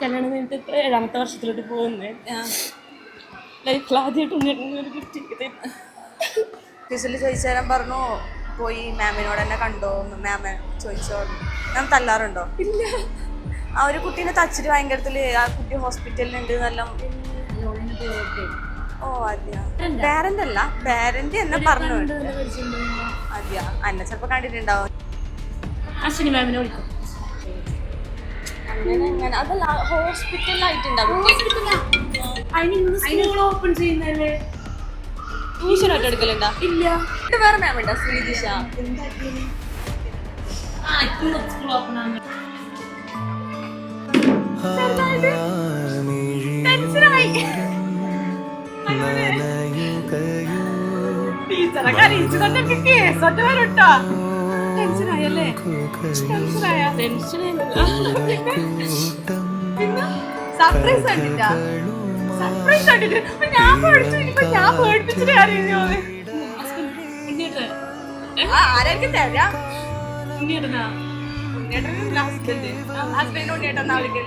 കല്യാണം കഴിഞ്ഞിട്ട് ഇപ്പൊ ഏഴാമത്തെ വർഷത്തിലോട്ട് പോകുന്നത് ലൈഫിൽ ആദ്യമായിട്ട് ഉണ്ണിയേട്ടന് ഒരു ഗിഫ്റ്റ് ചോദിച്ചേരം പറഞ്ഞു പോയി മാമിനോട് എന്നെ കണ്ടോ? മാമ ചോദിച്ചോ? ഞാൻ തല്ലാറുണ്ടോ? ഇല്ല. ആ ഒരു കുട്ടീനെ തച്ചിട്ട് ഭയങ്കരത്തിൽ ആ കുട്ടി ഹോസ്പിറ്റലിലുണ്ട് നല്ല ഓ അതെയാ പേരന്റ്? അല്ല പാരന്റ് എന്നെ പറഞ്ഞു അതെയാ എന്നെ ചിലപ്പോ കണ്ടിട്ടുണ്ടാവും. അശ്വിനി മാമിനെ വിളിക്കും. അങ്ങനെ അങ്ങനെ അതല്ല ഹോസ്പിറ്റലായിട്ടുണ്ടാവും സ്കൂൾ ഓപ്പൺ ചെയ്യുന്നല്ലേ എടുക്കലുണ്ടോ? ഇല്ല. ഇത് വേറെ മാം ഉണ്ടോ? ശ്രീദിശ ടെൻഷനായ ഇന്ന് സർപ്രൈസ് കണ്ടിട്ടാ സർപ്രൈസ് കണ്ടിട്ട് ഞാൻ പേടിച്ചു ഇനിയിപ്പോ ഞാൻ പേടിപ്പിച്ചിട്ട് അറിയുന്നോ ആരായിരിക്കും തരാ? ഉണ്ണിയേട്ടനാ. ഹസ്ബൻഡ്. ഹസ്ബൻഡ് ഉണ്ണിയേട്ടെന്നാ വിളിക്കൽ?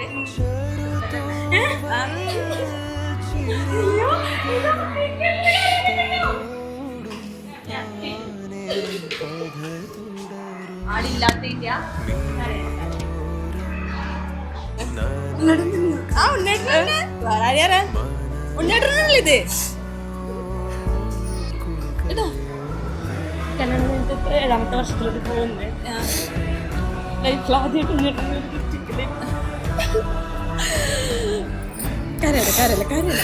ആ. ആളില്ലാത്തതിന്റെ ആ ഉണ്ണേട്ടനെ വേറെ ആരെയാ ഉണ്ണേട്ടനല്ലേ ഇത്? ഇതാ. കല്യാണം കഴിഞ്ഞിട്ട് ഇപ്പൊ ഏഴാമത്തെ വർഷത്തിലോട്ട് പോകുന്നത്. ലൈഫിൽ ആദ്യമായിട്ട് ഉണ്ണിയേട്ടന് ഒരു ഗിഫ്റ്റ് കിട്ടി കരയല്ല കരയല്ല കരയല്ല?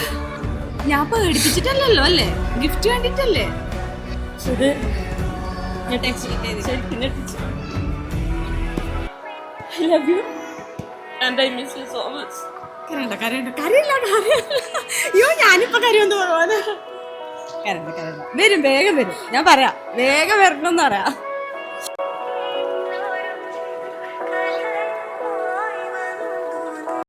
ഞാൻ പേടിപ്പിച്ചിട്ടല്ലല്ലോ അല്ലേ? ഗിഫ്റ്റ് വേണ്ടിട്ടല്ലേ? ഇത് ഞാൻ text I miss you so much കരയണ്ട കരയണ്ട കരയില്ല കരയില്ല. അയ്യോ ഞാനിപ്പോ കരയൊന്ന് പറയാ കരണ്ട കരണ്ട വരും വേഗം വരും. ഞാൻ പറയാം. വേഗം വരണം എന്ന് പറയാം.